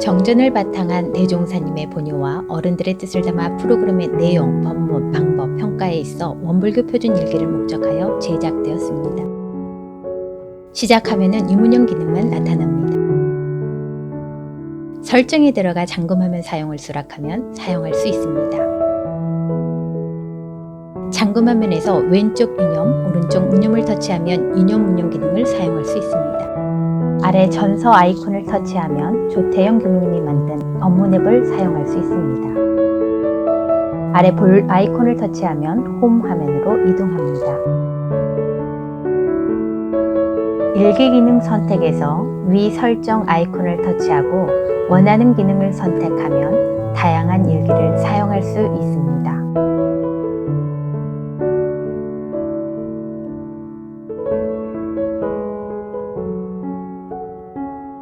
정전을 바탕한 대종사님의 본요와 어른들의 뜻을 담아 프로그램의 내용, 법문, 방법, 평가에 있어 원불교 표준 일기를 목적하여 제작되었습니다. 시작하면은 유문형 기능만 나타납니다. 설정에 들어가 잠금화면 사용을 수락하면 사용할 수 있습니다. 잠금 화면에서 왼쪽 유념, 오른쪽 문념을 터치하면 유념 문념 기능을 사용할 수 있습니다. 아래 전서 아이콘을 터치하면 조태영 교무님이 만든 업무 앱을 사용할 수 있습니다. 아래 볼 아이콘을 터치하면 홈 화면으로 이동합니다. 일기 기능 선택에서 위 설정 아이콘을 터치하고 원하는 기능을 선택하면 다양한 일기를 사용할 수 있습니다.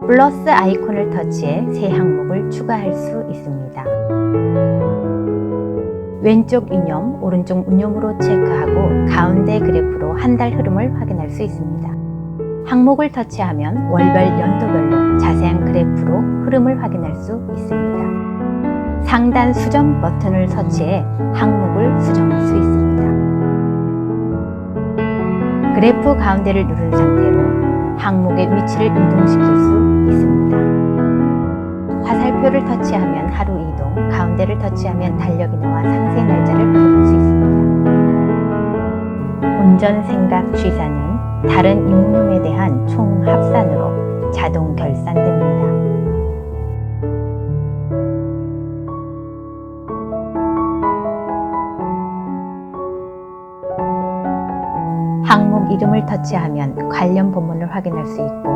플러스 아이콘을 터치해 새 항목을 추가할 수 있습니다. 왼쪽 유념, 오른쪽 운용으로 체크하고 가운데 그래프로 한 달 흐름을 확인할 수 있습니다. 항목을 터치하면 월별 연도별로 자세한 그래프로 흐름을 확인할 수 있습니다. 상단 수정 버튼을 터치해 항목을 수정할 수 있습니다. 그래프 가운데를 누른 상태로 항목의 위치를 이동시킬 수 있습니다. 화살표를 터치하면 하루 이동, 가운데를 터치하면 달력이 나와 상세 날짜를 볼수 있습니다. 운전 생각 취사는 다른 임금에 대한 총 합산으로 자동 결산됩니다. 이름을 터치하면 관련 본문을 확인할 수 있고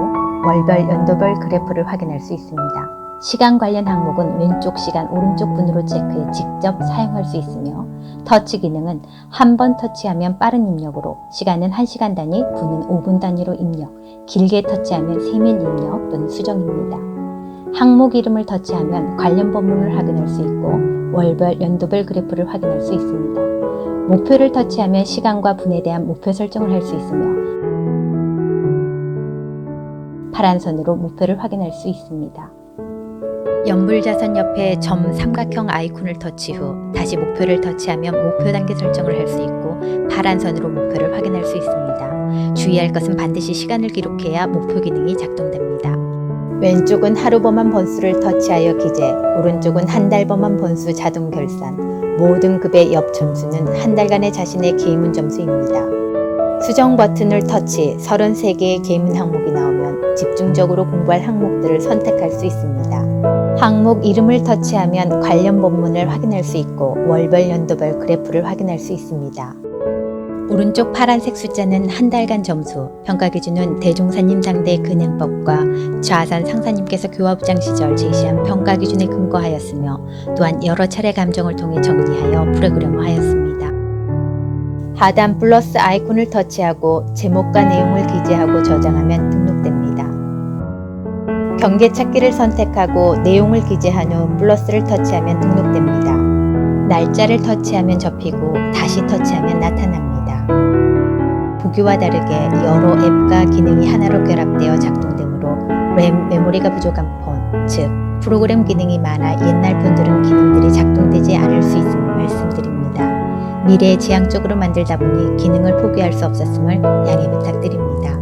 월별, 연도별 그래프를 확인할 수 있습니다. 시간 관련 항목은 왼쪽 시간, 오른쪽 분으로 체크해 직접 사용할 수 있으며 터치 기능은 한 번 터치하면 빠른 입력으로 시간은 1시간 단위, 분은 5분 단위로 입력, 길게 터치하면 세밀 입력 또는 수정입니다. 항목 이름을 터치하면 관련 본문을 확인할 수 있고 월별, 연도별 그래프를 확인할 수 있습니다. 목표를 터치하면 시간과 분에 대한 목표 설정을 할 수 있으며 파란 선으로 목표를 확인할 수 있습니다. 연불자선 옆에 점 삼각형 아이콘을 터치 후 다시 목표를 터치하면 목표 단계 설정을 할 수 있고 파란 선으로 목표를 확인할 수 있습니다. 주의할 것은 반드시 시간을 기록해야 목표 기능이 작동됩니다. 왼쪽은 하루 범한 번수를 터치하여 기재, 오른쪽은 한 달 범한 번수 자동 결산, 모든 급의 옆 점수는 한 달간의 자신의 개인문 점수입니다. 수정 버튼을 터치 33개의 개인문 항목이 나오면 집중적으로 공부할 항목들을 선택할 수 있습니다. 항목 이름을 터치하면 관련 본문을 확인할 수 있고 월별 연도별 그래프를 확인할 수 있습니다. 오른쪽 파란색 숫자는 한 달간 점수, 평가 기준은 대종사님 상대 근행법과 좌산 상사님께서 교화부장 시절 제시한 평가 기준에 근거하였으며 또한 여러 차례 감정을 통해 정리하여 프로그램화하였습니다. 하단 플러스 아이콘을 터치하고 제목과 내용을 기재하고 저장하면 등록됩니다. 경계 찾기를 선택하고 내용을 기재한 후 플러스를 터치하면 등록됩니다. 날짜를 터치하면 접히고 다시 터치하면 나타납니다. 보기와 다르게 여러 앱과 기능이 하나로 결합되어 작동되므로 램, 메모리가 부족한 폰, 즉 프로그램 기능이 많아 옛날 폰들은 기능들이 작동되지 않을 수 있음을 말씀드립니다. 미래에 지향적으로 만들다 보니 기능을 포기할 수 없었음을 양해 부탁드립니다.